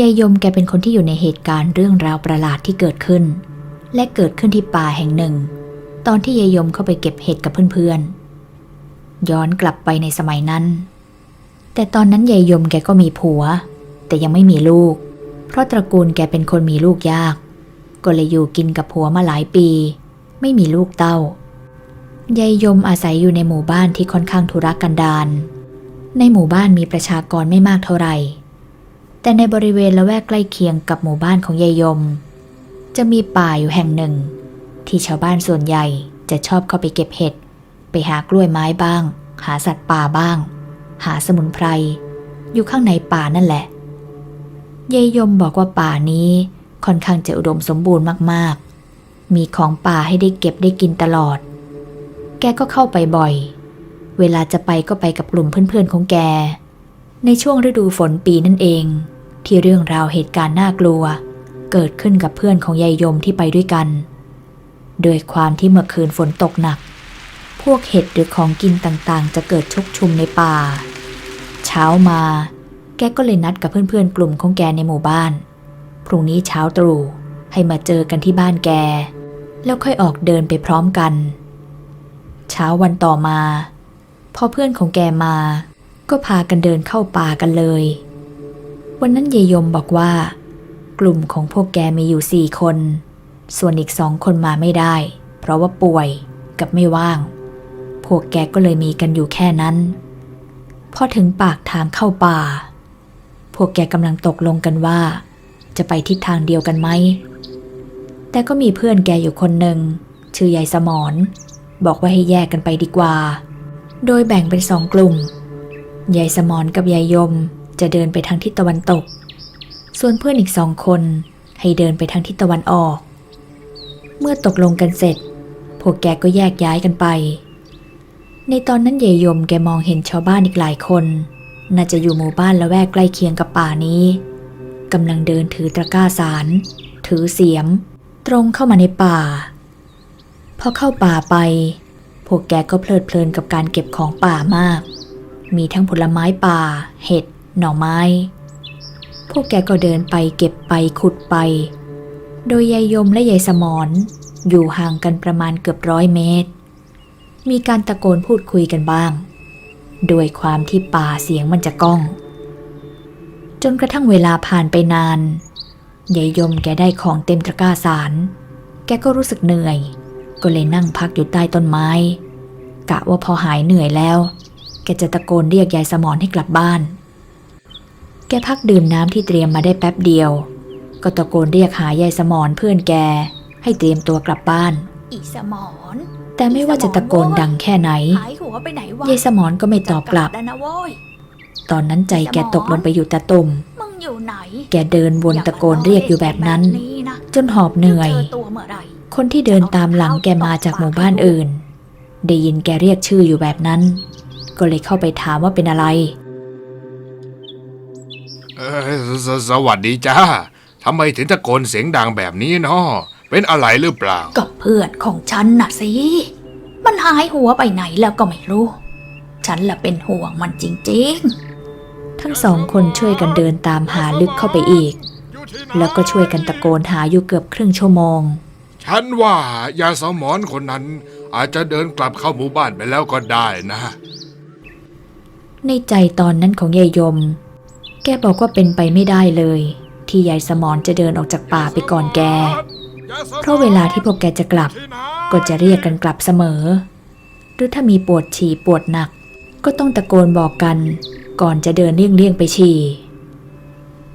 ยายยมแกเป็นคนที่อยู่ในเหตุการณ์เรื่องราวประหลาดที่เกิดขึ้น และเกิดขึ้นที่ป่าแห่งหนึ่ง ตอนที่ยายยมเข้าไปเก็บเห็ดกับเพื่อนๆ ย้อนกลับไปในสมัยนั้น แต่ตอนนั้นยายยมแกก็มีผัว แต่ยังไม่มีลูก เพราะตระกูลแกเป็นคนมีลูกยาก ก็เลยอยู่กินกับผัวมาหลายปี ไม่มีลูกเต้ายายยมอาศัยอยู่ในหมู่บ้านที่ค่อนข้างทุรกันดารในหมู่บ้านมีประชากรไม่มากเท่าไหร่ แต่ในบริเวณละแวกใกล้เคียงกับหมู่บ้านของยายยม จะมีป่าอยู่แห่งหนึ่ง ที่ชาวบ้านส่วนใหญ่จะชอบเข้าไปเก็บเห็ด ไปหากล้วยไม้บ้าง หาสัตว์ป่าบ้าง หาสมุนไพร อยู่ข้างในป่านั่นแหละยายยมบอกว่าป่านี้ค่อนข้างจะอุดมสมบูรณ์มากๆ มีของป่าให้ได้เก็บได้กินตลอด แกก็เข้าไปบ่อย เวลาจะไปก็ไปกับกลุ่มเพื่อนๆของแก ในช่วงฤดูฝนปีนั่นเอง ที่เรื่องราวเหตุการณ์น่ากลัว เกิดขึ้นกับเพื่อนของยายยมที่ไปด้วยกัน โดยความที่เมื่อคืนฝนตกหนัก พวกเห็ดหรือของกินต่างๆ จะเกิดชุกชุมในป่า เช้ามา แกก็เลยนัดกับเพื่อนๆ กลุ่มของแกในหมู่บ้าน พรุ่งนี้เช้าตรู่ให้มาเจอกันที่บ้านแก แล้วค่อยออกเดินไปพร้อมกัน เช้าวันต่อมา พอเพื่อนของแกมา ก็พากันเดินเข้าป่ากันเลย วันนั้นเยยมบอกว่า กลุ่มของพวกแกมีอยู่สี่คน ส่วนอีกสองคนมาไม่ได้ เพราะว่าป่วยกับไม่ว่าง พวกแกก็เลยมีกันอยู่แค่นั้นพอถึงปากทางเข้าป่า พวกแกกำลังตกลงกันว่า จะไปทิศทางเดียวกันไหม แต่ก็มีเพื่อนแกอยู่คนหนึ่งชื่อยายสมอนบอกว่าให้แยกกันไปดีกว่า โดยแบ่งเป็นสองกลุ่ม ยายสมอนกับยายยม จะเดินไปทางทิศตะวันตก ส่วนเพื่อนอีกสองคนให้เดินไปทางทิศตะวันออก เมื่อตกลงกันเสร็จ พวกแกก็แยกย้ายกันไป ในตอนนั้นยายยมแกมองเห็นชาวบ้านอีกหลายคน น่าจะอยู่หมู่บ้านละแวกใกล้เคียงกับป่านี้กำลังเดินถือตะกร้าสาร ถือเสียม ตรงเข้ามาในป่า พอเข้าป่าไป พวกแกก็เพลิดเพลินกับการเก็บของป่ามาก มีทั้งผลไม้ป่า เห็ด หน่อไม้ พวกแกก็เดินไปเก็บไปขุดไป โดยยายยมและยายสมอนอยู่ห่างกันประมาณเกือบร้อยเมตร มีการตะโกนพูดคุยกันบ้างโดยความที่ป่าเสียงมันจะก้อง จนกระทั่งเวลาผ่านไปนาน ยายยมแกได้ของเต็มตะกร้าสาร แกก็รู้สึกเหนื่อย ก็เลยนั่งพักอยู่ใต้ต้นไม้ กะว่าพอหายเหนื่อยแล้ว แกจะตะโกนเรียกยายสมอนให้กลับบ้าน แกพักดื่มน้ำที่เตรียมมาได้แป๊บเดียว ก็ตะโกนเรียกหายายสมอนเพื่อนแก ให้เตรียมตัวกลับบ้าน อีสมอน แต่ไม่ว่าจะตะโกนดังแค่ไหนหายหัวไปไหนวะยายสมอนก็ไม่ตอบกลับจะแล้วนะโว้ยตอนนั้นใจแกตกลงไปอยู่ตะตุ่ม มึงอยู่ไหนแกเดินวนตะโกนเรียกอยู่แบบนั้นอย่ามาล้อเล่นแบบจนหอบเหนื่อย เจอตัวเมื่อไหร่คนที่เดินตามหลังแกมาจากหมู่บ้านอื่น ได้ยินแกเรียกชื่ออยู่แบบนั้น ก็เลยเข้าไปถามว่าเป็นอะไร เออสสวัสดีจ้าทำไมถึงตะโกนเสียงดังแบบนี้เนาะเป็นอะไรหรือเปล่า กับเพื่อนของฉันน่ะสิ มันหายหัวไปไหนแล้วก็ไม่รู้ ฉันละเป็นห่วงมันจริงทั้งสองคนช่วยกันเดินตามหาลึกเข้าไปอีก แล้วก็ช่วยกันตะโกนหาอยู่เกือบครึ่งชั่วโมง ฉันว่ายาสมอนคนนั้น อาจจะเดินกลับเข้าหมู่บ้านไปแล้วก็ได้นะ ในใจตอนนั้นของยายยม แกบอกว่าเป็นไปไม่ได้เลย ที่ยายสมอนจะเดินออกจากป่าไปก่อนแก เพราะเวลาที่พวกแกจะกลับ ก็จะเรียกกันกลับเสมอ หรือถ้ามีปวดฉี่ปวดหนัก ก็ต้องตะโกนบอกกัน ก่อนจะเดินเลี่ยงๆไปฉี่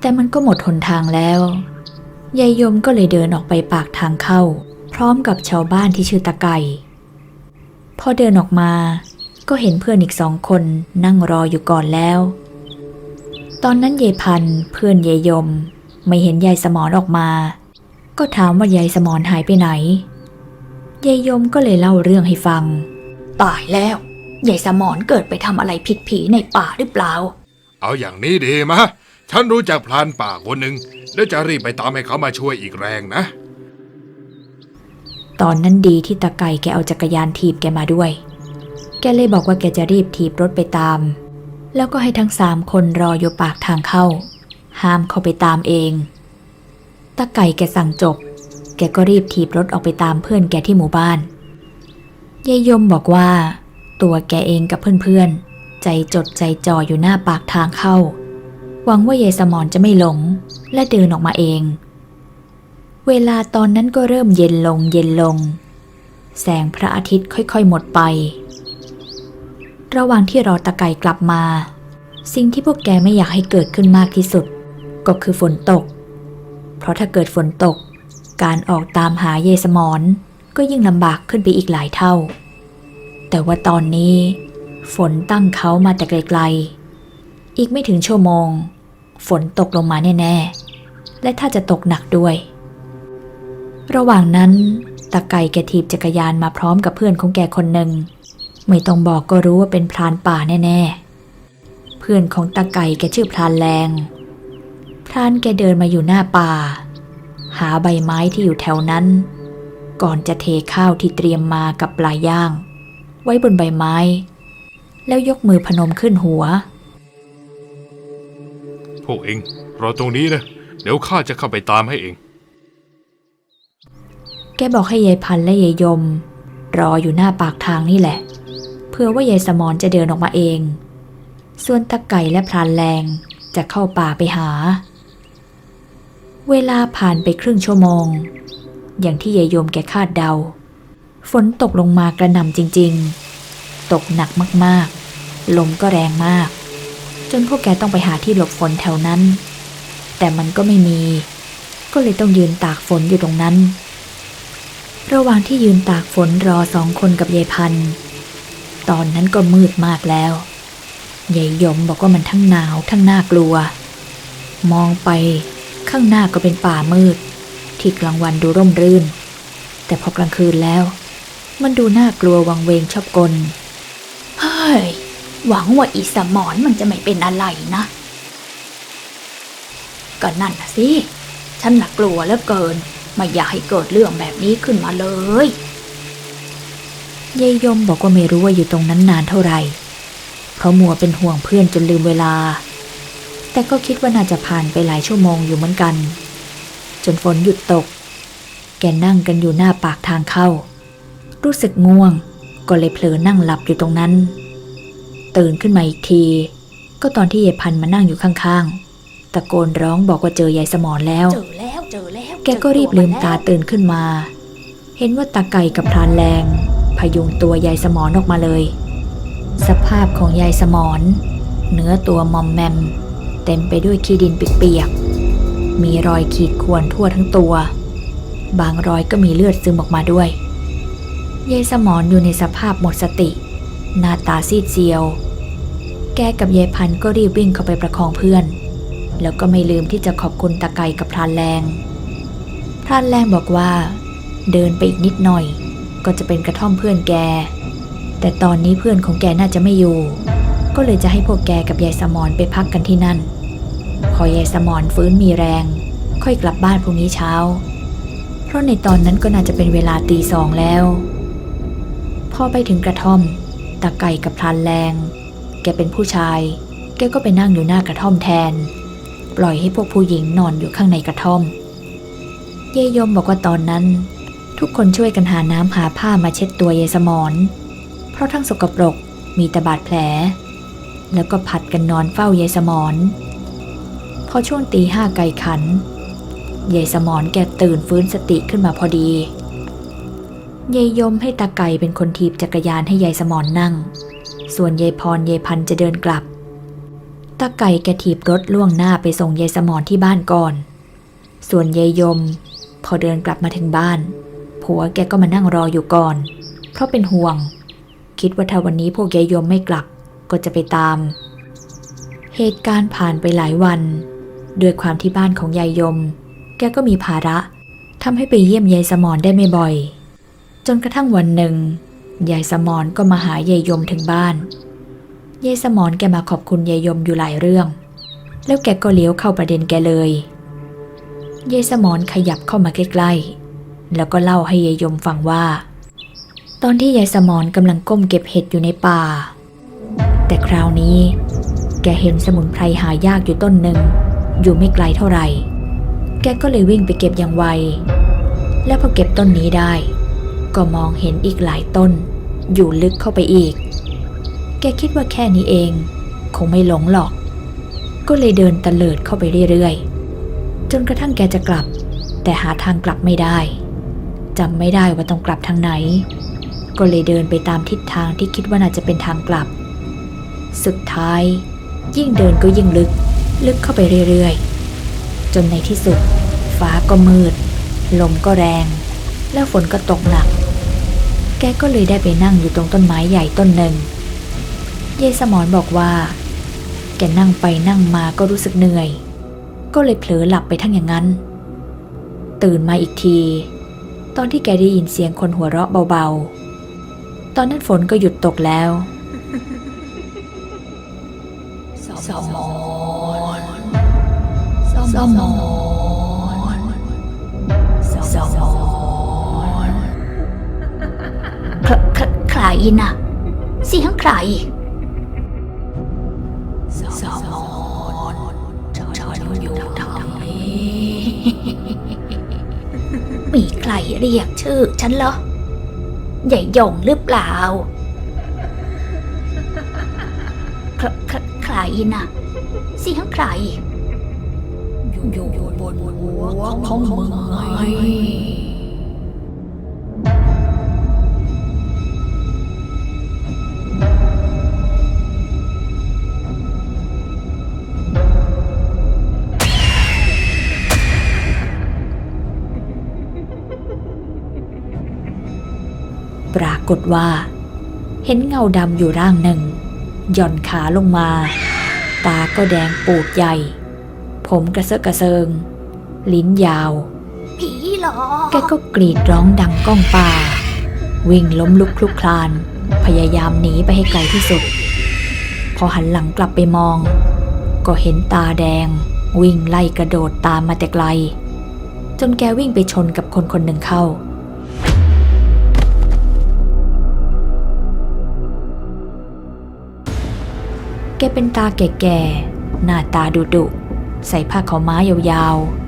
แต่มันก็หมดหนทางแล้ว ยายยมก็เลยเดินออกไปปากทางเข้า พร้อมกับชาวบ้านที่ชื่อตะไก่พอเดินออกมา ก็เห็นเพื่อนอีกสองคนนั่งรออยู่ก่อนแล้ว ตอนนั้นยายพันธุ์เพื่อนยายยม ไม่เห็นยายสมอนออกมา ก็ถามว่ายายสมอนหายไปไหนยายยมก็เลยเล่าเรื่องให้ฟังๆตายแล้วยายสมอนเกิดไปทำอะไรผิดผีในป่าหรือเปล่า เอาอย่างนี้ดีมะ ฉันรู้จักพลานป่าคนหนึ่งแล้วจะรีบไปตามให้เขามาช่วยอีกแรงนะ ตอนนั้นดีที่ตาไก่แกเอาจักรยานถีบแกมาด้วย แกเลยบอกว่าแกจะรีบถีบรถไปตาม แล้วก็ให้ทั้งสามคนรออยู่ปากทางเข้า ห้ามเข้าไปตามเองตาไก่แกสั่งจบ แกก็รีบถีบรถออกไปตามเพื่อนแกที่หมู่บ้านยายยมบอกว่า ตัวแกเองกับเพื่อนๆ ใจจดใจจ่ออยู่หน้าปากทางเข้า หวังว่ายายสมอนจะไม่หลง และเดินออกมาเอง เวลาตอนนั้นก็เริ่มเย็นลงเย็นลง แสงพระอาทิตย์ค่อยๆหมดไป ระหว่างที่รอตะไกกลับมา สิ่งที่พวกแกไม่อยากให้เกิดขึ้นมากที่สุด ก็คือฝนตก เพราะถ้าเกิดฝนตก การออกตามหาเยสมอนก็ยิ่งลำบากขึ้นไปอีกหลายเท่า แต่ว่าตอนนี้ ฝนตั้งเขามาแต่ไกลๆ อีกไม่ถึงชั่วโมง ฝนตกลงมาแน่ๆ และถ้าจะตกหนักด้วย ระหว่างนั้นตาไก่แกถีบจักรยานมาพร้อมกับเพื่อนของแกคนหนึ่ง ไม่ต้องบอกก็รู้ว่าเป็นพรานป่าแน่ๆ เพื่อนของตาไก่แกชื่อพรานแรง พรานแกเดินมาอยู่หน้าป่า หาใบไม้ที่อยู่แถวนั้น ก่อนจะเทข้าวที่เตรียมมากับปลาย่าง ไว้บนใบไม้ แล้วยกมือพนมขึ้นหัว พวกเองรอตรงนี้นะ เดี๋ยวข้าจะเข้าไปตามให้เอง แกบอกให้ยายพันธุ์และยายยม รออยู่หน้าปากทางนี่แหละเพื่อว่ายายสมอนจะเดินออกมาเอง ส่วนตะไก่และพรานแรงจะเข้าป่าไปหา เวลาผ่านไปครึ่งชั่วโมง อย่างที่ยายโยมแกคาดเดา ฝนตกลงมากระหน่ำจริง ๆ ตกหนักมากๆ ลมก็แรงมาก จนพวกแกต้องไปหาที่หลบฝนแถวนั้น แต่มันก็ไม่มี ก็เลยต้องยืนตากฝนอยู่ตรงนั้น ระหว่างที่ยืนตากฝนรอสองคนกับยายพันธ์ ตอนนั้นก็มืดมากแล้วยายยมบอกว่ามันทั้งหนาวทั้งน่ากลัว มองไปข้างหน้าก็เป็นป่ามืด ที่กลางวันดูร่มรื่น แต่พอกลางคืนแล้ว มันดูน่ากลัววังเวงชอบกลเฮ้ย หวังว่าอีสมอนมันจะไม่เป็นอะไรนะก็นั่นนะสิ ฉันน่ะกลัวเหลือเกิน ไม่อยากให้เกิดเรื่องแบบนี้ขึ้นมาเลย ยายยมบอกว่าไม่รู้ว่าอยู่ตรงนั้นนานเท่าไหร่ เพราะมัวเป็นห่วงเพื่อนจนลืมเวลา แต่ก็คิดว่าน่าจะผ่านไปหลายชั่วโมงอยู่เหมือนกัน จนฝนหยุดตก แกนั่งกันอยู่หน้าปากทางเข้า รู้สึกง่วง ก็เลยเผลอนั่งหลับอยู่ตรงนั้น ตื่นขึ้นมาอีกที ก็ตอนที่ยายพันธุ์มานั่งอยู่ข้างๆ ตะโกนร้องบอกว่าเจอยายสมอนแล้ว เจอแล้ว เจอแล้ว แกก็รีบลืมตาตื่นขึ้นมา เห็นว่าตาไก่กับพรานแรง พยุงตัวยายสมอนออกมาเลย สภาพของยายสมอนเนื้อตัวมอมแมม เต็มไปด้วยขี้ดินเปียกๆมีรอยขีดข่วนทั่วทั้งตัว บางรอยก็มีเลือดซึมออกมาด้วยยายสมอนอยู่ในสภาพหมดสติ หน้าตาซีดเซียว แกกับยายพันก็รีบวิ่งเข้าไปประคองเพื่อน แล้วก็ไม่ลืมที่จะขอบคุณตาไก่กับพรานแรงพรานแรงบอกว่า เดินไปอีกนิดหน่อย ก็จะเป็นกระท่อมเพื่อนแก แต่ตอนนี้เพื่อนของแกน่าจะไม่อยู่ ก็เลยจะให้พวกแกกับยายสมอนไปพักกันที่นั่น พอยายสมอนฟื้นมีแรง ค่อยกลับบ้านพรุ่งนี้เช้า เพราะในตอนนั้นก็น่าจะเป็นเวลาตีสองแล้ว พอไปถึงกระท่อม ตาไก่กับพรานแรง แกเป็นผู้ชาย แกก็ไปนั่งอยู่หน้ากระท่อมแทน ปล่อยให้พวกผู้หญิงนอนอยู่ข้างในกระท่อม เยายยมบอกว่าตอนนั้น ทุกคนช่วยกันหาน้ำหาผ้ามาเช็ดตัวยายสมอนเพราะทั้งสกปรกมีแต่บาดแผล แล้วก็ผัดกันนอนเฝ้ายายสมอนพอช่วงตีห้าไก่ขันยายสมอนแกตื่นฟื้นสติขึ้นมาพอดียายยมให้ตาไก่เป็นคนถีบจักรยานให้ยายสมอนนั่ง ส่วนยายพรยายพันจะเดินกลับ ตาไก่แกถีบรถล่วงหน้าไปส่งยายสมอนที่บ้านก่อน ส่วนยายยม พอเดินกลับมาถึงบ้าน ผัวแกก็มานั่งรออยู่ก่อน เพราะเป็นห่วง คิดว่าถ้าวันนี้พวกยายยมไม่กลับก็จะไปตาม เหตุการณ์ผ่านไปหลายวัน ด้วยความที่บ้านของยายยม แกก็มีภาระทำให้ไปเยี่ยมยายสมอนได้ไม่บ่อย จนกระทั่งวันหนึ่งยายสมอนก็มาหายายยมถึงบ้านยายสมอนแกมาขอบคุณยายยมอยู่หลายเรื่อง แล้วแกก็เลี้ยวเข้าประเด็นแกเลยยายสมอนขยับเข้ามาใกล้ๆ แล้วก็เล่าให้ยายยมฟังว่า ตอนที่ยายสมอนกำลังก้มเก็บเห็ดอยู่ในป่า แต่คราวนี้ แกเห็นสมุนไพรหายากอยู่ต้นหนึ่ง อยู่ไม่ไกลเท่าไหร่ แกก็เลยวิ่งไปเก็บอย่างไว และพอเก็บต้นนี้ได้ ก็มองเห็นอีกหลายต้น อยู่ลึกเข้าไปอีก แกคิดว่าแค่นี้เอง คงไม่หลงหรอก ก็เลยเดินตะเลิดเข้าไปเรื่อยๆจนกระทั่งแกจะกลับ แต่หาทางกลับไม่ได้ จำไม่ได้ว่าต้องกลับทางไหน ก็เลยเดินไปตามทิศทางที่คิดว่าน่าจะเป็นทางกลับ สุดท้าย ยิ่งเดินก็ยิ่งลึก ลึกเข้าไปเรื่อยๆ จนในที่สุด ฟ้าก็มืด ลมก็แรง แล้วฝนก็ตกหนัก แกก็เลยได้ไปนั่งอยู่ตรงต้นไม้ใหญ่ต้นหนึ่งยายสมอนบอกว่า แกนั่งไปนั่งมาก็รู้สึกเหนื่อย ก็เลยเผลอหลับไปทั้งอย่างนั้น ตื่นมาอีกที อนที่แกได้ยินเสียงคนหัวเราะเบาๆ ตอนนั้นฝนก็หยุดตกแล้วสมอนสมอนสมอนใครน่ะเสียงใครสมอนฉันอยู่ทางนี้ มีใครเรียกชื่อฉันเหรอใหญ่หยงหรือเปล่า ใครใครใครน่ะเสียงใคร อยู่บนหัวของมึงไงากฏว่า เห็นเงาดำอยู่ร่างหนึ่งหย่อนขาลงมา ตาก็แดงปูดใหญ่ ผมกระเซาะกระเซิง ลิ้นยาว ผีเหรอ แกก็กรีดร้องดังก้องป่า วิ่งล้มลุกคลุกคลาน พยายามหนีไปให้ไกลที่สุด พอหันหลังกลับไปมอง ก็เห็นตาแดง วิ่งไล่กระโดดตามมาแต่ไกล จนแกวิ่งไปชนกับคนคนหนึ่งเข้า แกเป็นตาแก่ๆ หน้าตาดุดุใส่ผ้าขาวม้ายาวๆ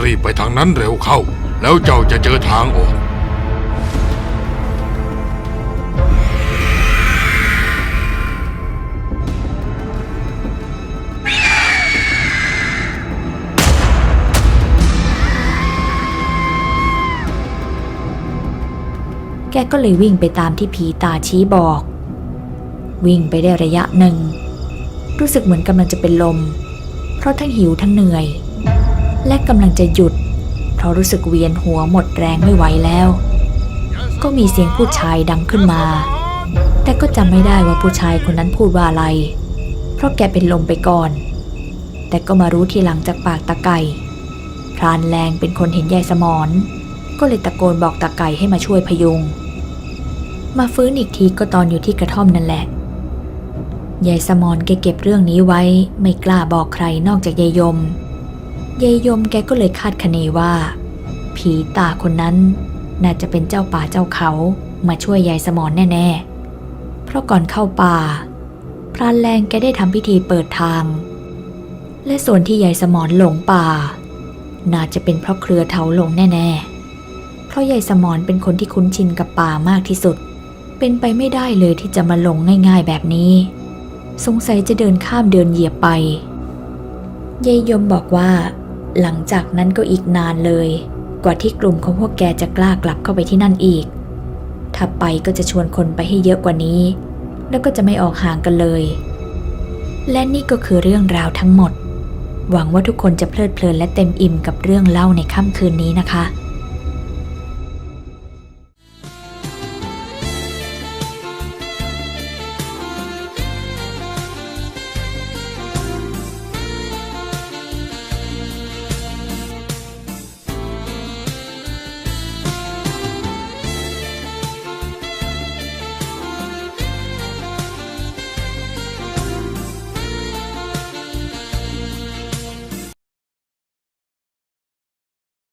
รีบไปทางนั้นเร็วเข้า แล้วเจ้าจะเจอทางออก แกก็เลยวิ่งไปตามที่ผีตาชี้บอก วิ่งไปได้ระยะหนึ่ง รู้สึกเหมือนกำลังจะเป็นลม เพราะทั้งหิวทั้งเหนื่อย และกำลังจะหยุด เพราะรู้สึกเวียนหัวหมดแรงไม่ไหวแล้ว ก็มีเสียงผู้ชายดังขึ้นมา แต่ก็จำไม่ได้ว่าผู้ชายคนนั้นพูดว่าอะไร เพราะแกเป็นลมไปก่อน แต่ก็มารู้ทีหลังจากปากตาไก่พรานแรงเป็นคนเห็นยายสมอนก็เลยตะโกนบอกตาไก่ให้มาช่วยพยุง มาฟื้นอีกทีก็ตอนอยู่ที่กระท่อมนั่นแหละ ยายสมอนแกเก็บเรื่องนี้ไว้ไม่กล้าบอกใครนอกจากยายยม ยายยมแกก็เลยคาดคะเนว่า ผีตาคนนั้น น่าจะเป็นเจ้าป่าเจ้าเขามาช่วยยายสมอนแน่ๆ เพราะก่อนเข้าป่า พรานแรงแกได้ทำพิธีเปิดทาง และส่วนที่ยายสมอนหลงป่า น่าจะเป็นเพราะเครือเถาหลงแน่ ๆ เพราะยายสมอนเป็นคนที่คุ้นชินกับป่ามากที่สุด เป็นไปไม่ได้เลยที่จะมาลงง่ายๆแบบนี้ สงสัยจะเดินข้ามเดินเหยียบไปยายยมบอกว่า หลังจากนั้นก็อีกนานเลย กว่าที่กลุ่มของพวกแกจะกล้ากลับเข้าไปที่นั่นอีก ถ้าไปก็จะชวนคนไปให้เยอะกว่านี้ แล้วก็จะไม่ออกห่างกันเลย และนี่ก็คือเรื่องราวทั้งหมด หวังว่าทุกคนจะเพลิดเพลินและเต็มอิ่มกับเรื่องเล่าในค่ำคืนนี้นะคะ